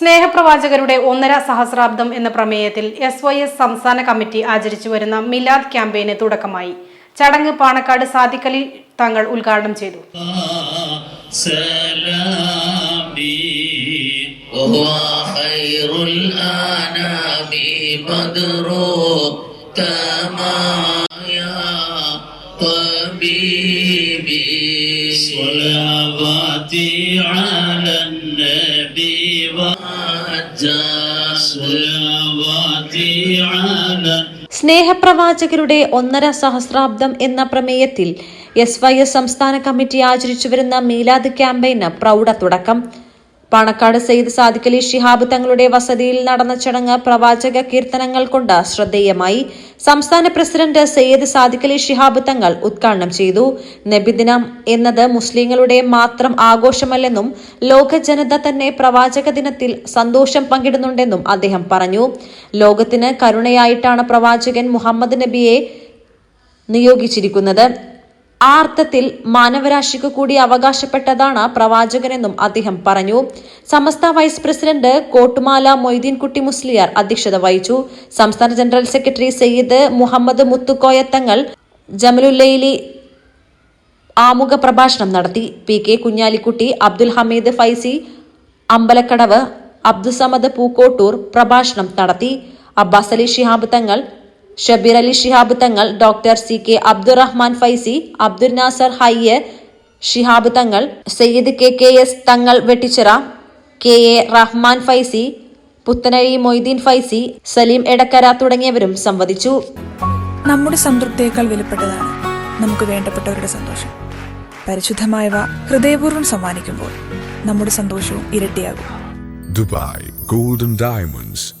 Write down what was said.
സ്നേഹപ്രവാചകരുടെ ഒന്നര സഹസ്രാബ്ദം എന്ന പ്രമേയത്തിൽ എസ് വൈ എസ് സംസ്ഥാന കമ്മിറ്റി ആചരിച്ചു വരുന്ന മിലാദ് ക്യാമ്പയിന് തുടക്കമായി ചടങ്ങ് പാണക്കാട് സാദിഖലി തങ്ങൾ ഉദ്ഘാടനം ചെയ്തു سلامي وهو خير الأنام بدر تمايا طبيبي صلواتي على النبي وجاه صلواتي على സ്നേഹപ്രവാചകരുടെ ഒന്നര സഹസ്രാബ്ദം എന്ന പ്രമേയത്തിൽ എസ് വൈ എസ് സംസ്ഥാന കമ്മിറ്റി ആചരിച്ചു വരുന്ന മീലാദ് ക്യാമ്പയിന് പ്രൗഢ തുടക്കം. പാണക്കാട് സെയ്ദ് സാദിഖലി ഷിഹാബ് തങ്ങളുടെ വസതിയിൽ നടന്ന ചടങ്ങ് പ്രവാചക കീർത്തനങ്ങൾ കൊണ്ട് ശ്രദ്ധേയമായി. സംസ്ഥാന പ്രസിഡന്റ് സയ്യിദ് സാദിഖലി ഷിഹാബ് തങ്ങൾ ഉദ്ഘാടനം ചെയ്തു. നബിദിനം എന്നത് മുസ്ലിങ്ങളുടെ മാത്രം ആഘോഷമല്ലെന്നും ലോക ജനത തന്നെ പ്രവാചക ദിനത്തിൽ സന്തോഷം പങ്കിടുന്നുണ്ടെന്നും അദ്ദേഹം പറഞ്ഞു. ലോകത്തിന് കരുണയായിട്ടാണ് പ്രവാചകൻ മുഹമ്മദ് നബിയെ നിയോഗിച്ചിരിക്കുന്നത്. ആ അർത്ഥത്തിൽ മാനവരാശിക്ക് കൂടി അവകാശപ്പെട്ടതാണ് പ്രവാചകനെന്നും അദ്ദേഹം പറഞ്ഞു. സമസ്ത വൈസ് പ്രസിഡന്റ് കോട്ടുമാല മൊയ്തീൻകുട്ടി മുസ്ലിയാർ അധ്യക്ഷത വഹിച്ചു. സംസ്ഥാന ജനറൽ സെക്രട്ടറി സയ്യിദ് മുഹമ്മദ് മുത്തുക്കോയത്തങ്ങൾ ജമലുല്ലയിലെ ആമുഖ പ്രഭാഷണം നടത്തി. പി കെ കുഞ്ഞാലിക്കുട്ടി അബ്ദുൽ ഹമീദ് ഫൈസി അമ്പലക്കടവ് അബ്ദുസമദ് പൂക്കോട്ടൂർ പ്രഭാഷണം നടത്തി. Abbas Ali Shihab Thangal Shabeer Ali Shihab Thangal doctor C K Abdurahman Faizy Abdul Nasar Hayya Shihab Thangal Sayyid K K S Thangal Vettichira K A Rahman Faizy Puthanazhi Moideen Faizy Saleem Edakkara തുടങ്ങിയവരും സംവദിച്ചു. നമ്മുടെ സംതൃപ്തിയേക്കാൾ വിലപ്പെട്ടതാണ് നമുക്ക് വേണ്ടപ്പെട്ടവരുടെ സന്തോഷം. പരിശുദ്ധമായവ ഹൃദയപൂർവം സമ്മാനിക്കുമ്പോൾ നമ്മുടെ സന്തോഷവും ഇരട്ടിയാകും. Dubai golden Diamonds,